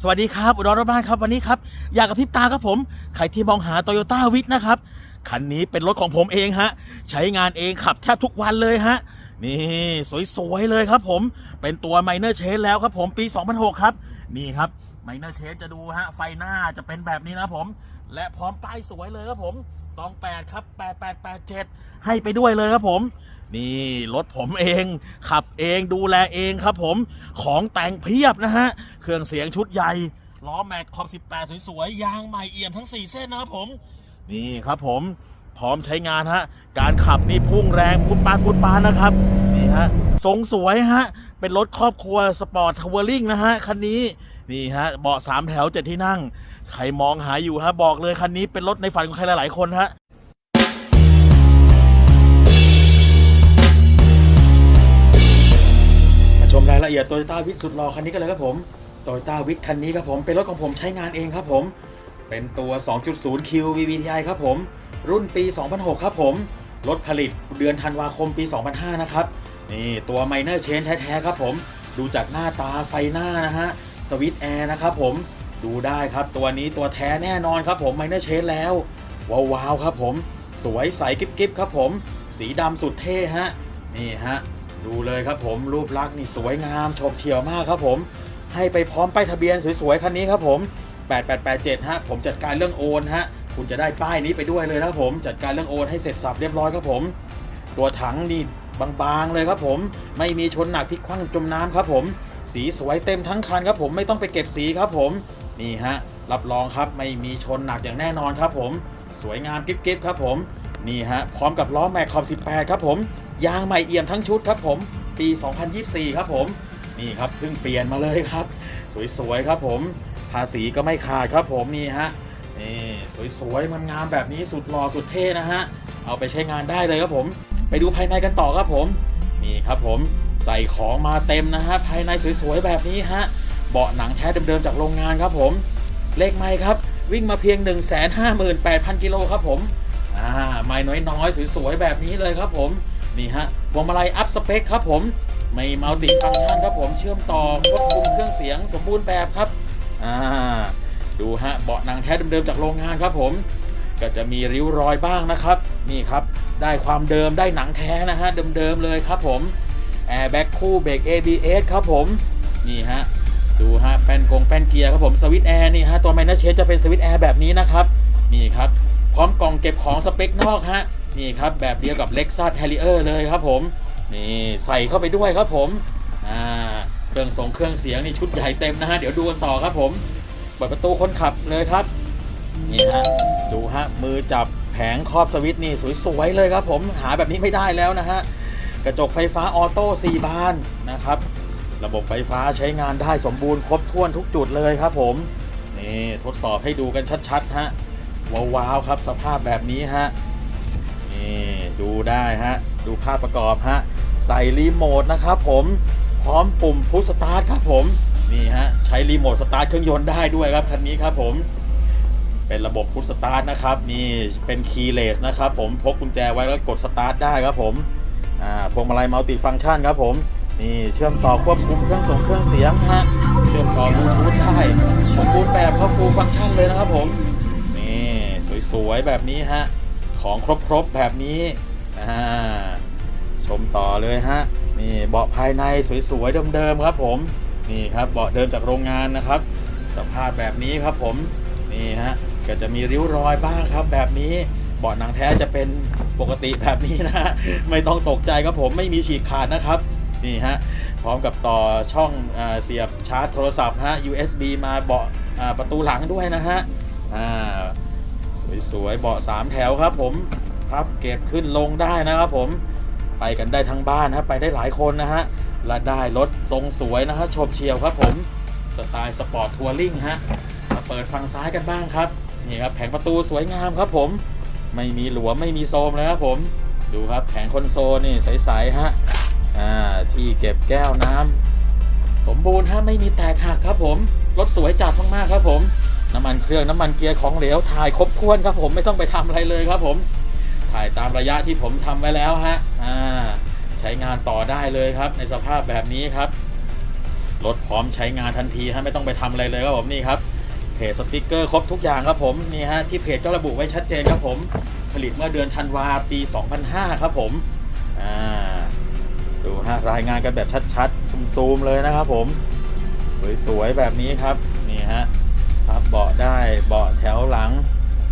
สวัสดีครับอุดรบ้านครับวันนี้ครับอยากกับพริบตาครับผมใครที่มองหา t o y ยต้าวิทนะครับคันนี้เป็นรถของผมเองฮะใช้งานเองขับแทบทุกวันเลยฮะนี่สวยๆเลยครับผมเป็นตัว Minor Change แล้วครับผมปี 2006 ครับ นี่ครับ Minor Change จะดูฮะไฟหน้าจะเป็นแบบนี้นะผม และพร้อมป้ายสวยเลยครับผมตอง 8 ครับ 8887 ให้ไปด้วยเลยครับผม นี่รถผมเอง ขับเองดูแลเองครับผมของแต่งเพียบนะฮะ เครื่องเสียงชุดใหญ่ล้อแม็กขอบ 18 สวยๆ ยางใหม่เอี่ยมทั้ง 4 เส้นนะครับผม นี่ครับผมพร้อมใช้งานฮะ การขับนี่พุ่งแรงพุดปานพุดปานนะครับ นี่ฮะทรงสวยฮะ เป็นรถครอบครัวสปอร์ตทัวริงนะฮะ คันนี้ นี่ฮะ เบาะสามแถวเจ็ดที่นั่ง ใครมองหาอยู่ฮะ บอกเลยคันนี้เป็นรถในฝันของใครหลายๆคนฮะ ละเอียดโตโยต้าวิทสุดหล่อคันนี้กันเลยครับผมโตโยต้าวิทคันนี้ครับผมเป็นรถของผมใช้งานเองครับผม เป็นตัว 2.0 Q VVTi ครับผม รุ่นปี 2006 ครับผมรถผลิตเดือนธันวาคมปี 2005 นะครับนี่ตัว Minor Change แท้ๆครับผม ดูจากหน้าตาไฟหน้านะฮะสวิตช์แอร์นะครับผมดูได้ครับตัวนี้ตัวแท้แน่นอนครับผม Minor Change แล้วว้าวๆครับผม สวยใสกิ๊บๆครับผม สีดำสุดเท่ฮะนี่ฮะ ดูเลยครับผมรูปลักษณ์นี่สวยงามโฉบเฉี่ยวมากครับผม ให้ไปพร้อมป้ายทะเบียนสวยๆคันนี้ครับผม 8887 ฮะ ผมจัดการเรื่องโอนฮะ คุณจะได้ป้ายนี้ไปด้วยเลยนะครับผม จัดการเรื่องโอนให้เสร็จสับเรียบร้อยครับผม ตัวถังนี่บางๆเลยครับผม ไม่มีชนหนักพลิกคว่ำจมน้ำครับผม สีสวยเต็มทั้งคันครับผม ไม่ต้องไปเก็บสีครับผม นี่ฮะ รับรองครับ ไม่มีชนหนักอย่างแน่นอนครับผม สวยงามกิ๊บๆครับผม นี่ฮะ พร้อมกับล้อแม็กขอบ 18 ครับผม ยางใหม่เอี่ยมทั้งชุดครับผมปี 2024 ครับผมนี่ครับเพิ่งเปลี่ยนมาเลยครับ สวยๆครับผมภาษีก็ไม่ขาดครับผมนี่ฮะนี่สวยๆมันงามแบบนี้สุดหล่อสุดเท่นะฮะเอาไปใช้งานได้เลยครับผม ไปดูภายในกันต่อครับผมนี่ครับผมใส่ของมาเต็มนะฮะภายในสวยๆแบบนี้ฮะเบาะหนังแท้เดิมๆจากโรงงานครับผม เลขไม่ครับ วิ่งมาเพียง 158,000กิโลครับผมอ่าไม่น้อยๆสวยๆแบบนี้เลยครับผม นี่ฮะพวงมาลัยอัพสเปคครับผมไม่มัลติฟังก์ชันครับผมเชื่อมต่อควบคุมเครื่องเสียงสมบูรณ์แบบครับอ่าดูฮะเบาะหนังแท้เดิมๆจากโรงงานครับผม ก็จะมีริ้วรอยบ้างนะครับ นี่ครับ ได้ความเดิมได้หนังแท้นะฮะเดิมๆเลยครับผมแอร์แบ็กคู่เบรก ABS ครับผมนี่ฮะดูฮะแป้นกงแป้นเกียร์ครับผมสวิตช์แอร์นี่ฮะตัวไมเนอร์เชนจะเป็นสวิตช์แอร์แบบนี้นะครับนี่ครับพร้อมกล่องเก็บของสเปคนอกฮะ นี่ครับแบบเดียวกับ Lexus Harrier เลยครับผม นี่ใส่เข้าไปด้วยครับผม อ่า เครื่องส่งเครื่องเสียงนี่ชุดใหญ่เต็มนะฮะ เดี๋ยวดูกันต่อครับผม เปิดประตูคนขับเลยครับ นี่ฮะ ดูฮะ มือจับแผงครอบสวิตช์นี่สวยๆเลยครับผม หาแบบนี้ไม่ได้แล้วนะฮะ กระจกไฟฟ้าออโต้4บานนะครับ ระบบไฟฟ้าใช้งานได้สมบูรณ์ครบถ้วนทุกจุดเลยครับผม นี่ทดสอบให้ดูกันชัดๆฮะว้าวๆครับสภาพแบบนี้ฮะ นี่ดูได้ฮะ ดูภาพประกอบฮะ ใส่รีโมทนะครับผมพร้อมปุ่มพุชสตาร์ทครับผมนี่ฮะใช้รีโมทสตาร์ทเครื่องยนต์ได้ด้วยครับคันนี้ครับผมเป็นระบบพุชสตาร์ทนะครับนี่เป็นคีย์เลสนะครับผมพกกุญแจไว้แล้วกดสตาร์ทได้ครับผมอ่าพวงมาลัยมัลติฟังก์ชันครับผมนี่เชื่อมต่อควบคุมเครื่องส่งเครื่องเสียงฮะเชื่อมต่อบลูทูธได้สมบูรณ์แบบครับฟูลฟังก์ชันเลยนะครับผมนี่สวยๆแบบนี้ฮะ ของครบๆแบบนี้ชมต่อเลยฮะนี่เบาะภายในสวยๆเดิมๆครับผมนี่ครับเบาะเดิมจากโรงงานนะครับ สภาพแบบนี้ครับผมนี่ฮะก็จะมีริ้วรอยบ้างครับแบบนี้เบาะหนังแท้จะเป็นปกติแบบนี้นะฮะไม่ต้องตกใจครับผมไม่มีฉีกขาดนะครับนี่ฮะพร้อมกับต่อช่องอเสียบชาร์จโทรศัพท์ฮะ USB มาเบาะประตูหลังด้วยนะฮะอ่า สวยๆเบาะสามแถวครับ ผมพับเก็บขึ้นลงได้นะครับ ผมไปกันได้ทั้งบ้านนะไปได้หลายคนนะฮะและได้รถทรงสวยนะฮะโฉบเฉียวครับผมสไตล์สปอร์ตทัวริงฮะมาเปิดฝั่งซ้ายกันบ้างครับนี่ครับแผงประตูสวยงามครับ ผมไม่มีหลวมไม่มีโซมเลยครับผมดูครับแผงคอนโซลนี่ใสๆฮะอ่าที่เก็บแก้วน้ำสมบูรณ์ฮะไม่มีแตกหักครับผมรถสวยจัดมากๆครับผม น้ำมันเครื่องน้ำมันเกียร์ของเหลวถ่ายครบถ้วนครับผมไม่ต้องไปทำอะไรเลยครับผม ถ่ายตามระยะที่ผมทำไว้แล้วฮะอ่าใช้งานต่อได้เลยครับ ในสภาพแบบนี้ครับรถพร้อมใช้งานทันทีฮะไม่ต้องไปทำอะไรเลยครับผมนี่ครับเพจสติกเกอร์ครบทุกอย่างครับผมนี่ฮะที่เพจก็ระบุไว้ชัดเจนครับผม ผลิตเมื่อเดือนธันวาปี 2005 ครับผมอ่าดูฮะรายงานกันแบบชัดๆซูมๆเลยนะครับผม สวยๆแบบนี้ครับนี่ฮะ พับเบาะได้เบาะแถวหลัง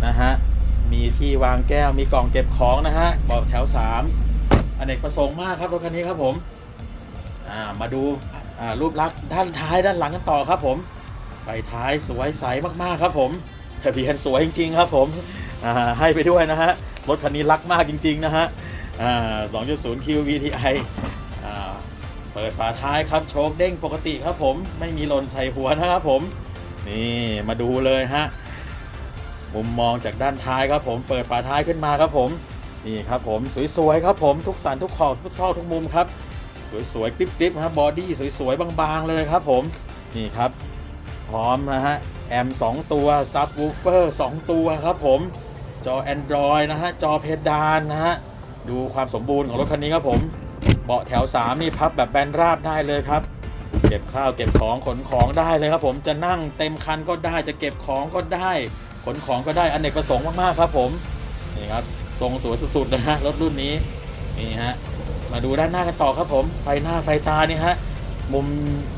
นะฮะมีที่วางแก้วมีกล่องเก็บของนะฮะเบาะแถว3อเนกประสงค์มากครับรถคันนี้ครับผมามาดูารูปลักษณ์ด้านท้ายด้านหลังกันต่อครับผมไฟท้ายสวยใสมากๆครับผมทะเบียนสวยจริงๆครับผมให้ไปด้วยนะฮะรถคันนี้รักมากจริงๆนะฮะอ่า2.0 Q VTI เปิดฝาท้ายครับโชคเด้งปกติครับผมไม่มีหล่นใส่หัวนะครับผม นี่มาดูเลยฮะมุมมองจากด้านท้ายครับผมเปิดฝาท้ายขึ้นมาครับผมนี่ครับผมสวยๆครับผมทุกสันทุกขอบทุกซอกทุกมุมครับ สวยๆกริบๆครับบอดี้สวยๆบางๆเลยครับผมนี่ครับ พร้อมนะฮะแอม 2 ตัวซับวูเฟอร์2ตัวครับผมจอ Android นะฮะจอเพดานนะฮะดูความสมบูรณ์ของรถคันนี้ครับผมเบาะแถว 3 นี่พับแบบแบนราบได้เลยครับ ก็บข้าวเก็บของขนของได้เลยครับผมจะนั่งเต็มคันก็ได้จะเก็บของก็ได้ ขนของก็ได้อนเนกประสงค์มากๆครับผมนี่ครับทรงสวยสุดๆนะฮะรถรุ่นนี้นี่ฮะมาดูด้านหน้ากันต่อครับผมไฟหน้าไฟตานี่ฮะมุม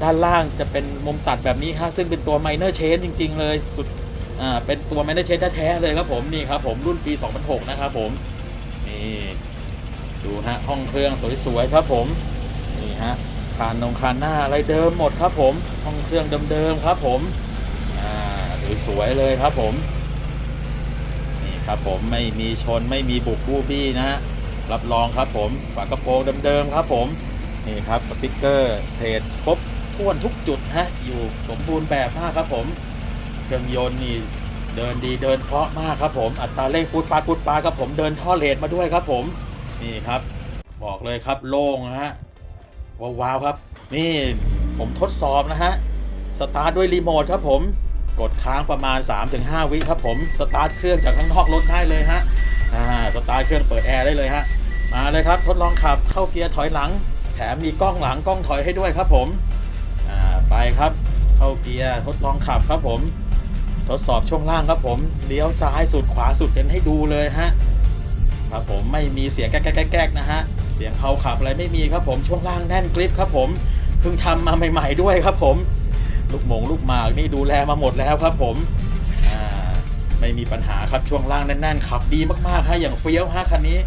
ด้านล่างจะเป็นมุมตัดแบบนี้ฮะซึ่งเป็นตัวไมเนอร์เชนจริง ๆ เลยสุดอ่าเป็นตัวไมเนอร์เชนแท้ๆเลยครับผมนี่ครับผมรุ่นปี 2006 นะครับผมนี่ดูฮะห้องเครื่องสวยๆครับผมนี่ฮะ คานนงคานหน้าอะไรเดิมหมดครับผมห้องเครื่องเดิมๆครับผมอ่าสวยๆเลยครับผมนี่ครับผมไม่มีชนไม่มีบุกบูบี้นะฮะรับรองครับผมฝากระโปรงเดิมๆครับผมนี่ครับสติกเกอร์เทรดครบถ้วนทุกจุดฮะอยู่สมบูรณ์แบบมากครับผมเครื่องยนต์นี่เดินดีเดินเพราะมากครับผมอัตราเร่งปูดปาดปูดปาดครับผมเดินท่อเลดมาด้วยครับผมนี่ครับ บอกเลยครับโล่งฮะ ว้าวครับ นี่ผมทดสอบนะฮะ สตาร์ทด้วยรีโมทครับผม กดค้างประมาณ 3-5 วิครับผม สตาร์ทเครื่องจากข้างนอกรถได้เลยฮะ อ่า สตาร์ทเครื่องเปิดแอร์ได้เลยฮะ มาเลยครับ ทดลองขับเข้าเกียร์ถอยหลัง แถมมีกล้องหลังกล้องถอยให้ด้วยครับผม อ่า ไปครับ เข้าเกียร์ทดลองขับครับผม ทดสอบช่วงล่างครับผม เลี้ยวซ้ายสุดขวาสุดกันให้ดูเลยฮะ ครับผมไม่มีเสียงแก๊กแก๊กแก๊กนะฮะ เสียงเขาขับอะไรไม่มีครับผมช่วงล่างแน่นกริปครับผมเพิ่งทำมาใหม่ ๆด้วยครับผม ลูกหมงลูกหมากนี่ดูแลมาหมดแล้วครับผมไม่มีปัญหาครับช่วงล่างแน่นๆขับดีมากๆฮะอย่างเฟี้ยวฮะคันนี้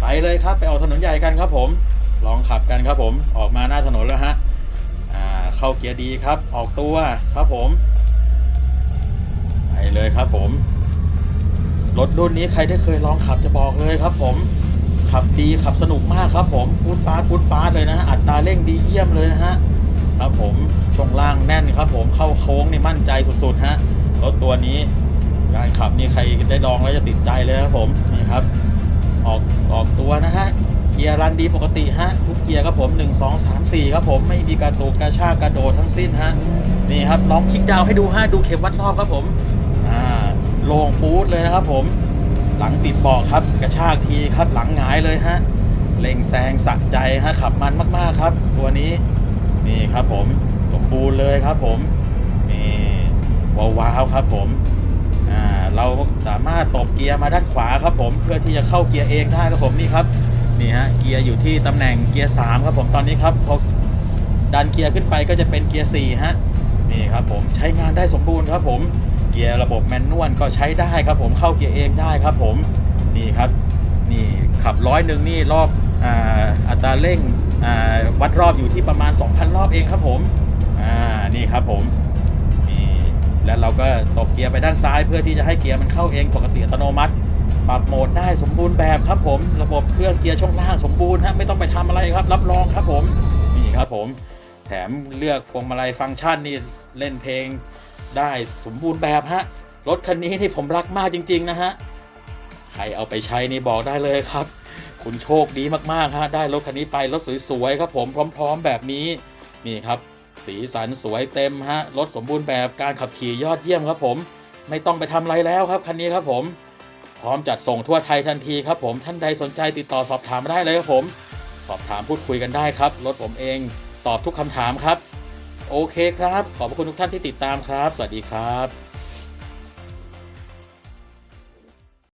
ไปเลยครับไปออกถนนใหญ่กันครับผม ลองขับกันครับผมออกมาหน้าถนนแล้วฮะเข้าเกียร์ดีครับ ออกตัวครับผมไปเลยครับผมรถรุ่นนี้ใครได้เคยลองขับจะบอกเลยครับผม ขับดีขับสนุกมากครับผมพูดปาดพูดปาดเลยนะฮะอัตราเร่งดีเยี่ยมเลยนะฮะครับผมช่วงล่างแน่นครับ ผมเข้าโค้งนี่มั่นใจสุดๆฮะรถตัวนี้การขับนี่ใครได้ลองแล้วจะติดใจเลยครับผมนี่ครับ ออกออกตัวนะฮะเกียร์รันดีปกติฮะทุกเกียร์ครับผม 1 2 3 4 ครับผมไม่มีกระตุกกระชากกระโดดทั้งสิ้นฮะนี่ครับลองคลิกดาวให้ดูฮะดูเข็มวัดรอบครับผมอ่าโล่งปูดเลยนะครับผม หลังติดเบาะครับ กระชากทีครับหลังหงายเลยฮะเล็งแซงสะใจฮะขับมันมากๆครับ ตัวนี้นี่ครับผมสมบูรณ์เลยครับผมนี่ว้าวครับผมอ่าเราสามารถตบเกียร์มาด้านขวาครับผมเพื่อที่จะเข้าเกียร์เองได้ครับผมนี่ครับนี่ฮะเกียร์อยู่ที่ตำแหน่งเกียร์3ครับผมตอนนี้ครับพอดันเกียร์ขึ้นไปก็จะเป็นเกียร์4ฮะนี่ครับผมใช้งานได้สมบูรณ์ครับผม เกียร์ระบบแมนนวลก็ใช้ได้ครับผมเข้าเกียร์เองได้ครับผมนี่ครับนี่ขับร้อยหนึ่งนี่รอบอ่าอัตราเร่งอ่าวัดรอบอยู่ที่ประมาณ 2,000 รอบเองครับผมอ่านี่ครับผมนี่แล้วเราก็ตบเกียร์ไปด้านซ้ายเพื่อที่จะให้เกียร์มันเข้าเองปกติอัตโนมัติ ปรับโหมดได้สมบูรณ์แบบครับผม ระบบเครื่องเกียร์ช่วงล่างสมบูรณ์ฮะไม่ต้องไปทำอะไรครับ รับรองครับผมนี่ครับผมแถมเลือกพวงมาลัยฟังก์ชันนี่เล่นเพลง ได้สมบูรณ์แบบฮะ รถคันนี้นี่ผมรักมากจริง ๆ นะฮะ ใครเอาไปใช้นี่บอกได้เลยครับ คุณโชคดีมากๆฮะ ได้รถคันนี้ไปรถสวยๆครับผมพร้อม ๆ แบบนี้นี่ครับ สีสันสวยเต็มฮะ รถสมบูรณ์แบบการขับขี่ยอดเยี่ยมครับผม ไม่ต้องไปทำอะไรแล้วครับคันนี้ครับผม พร้อมจัดส่งทั่วไทยทันทีครับผมท่านใดสนใจติดต่อสอบถามได้เลยครับผม สอบถามพูดคุยกันได้ครับรถผมเองตอบทุกคำถามครับ โอเคครับ ขอบคุณทุกท่านที่ติดตามครับ สวัสดีครับ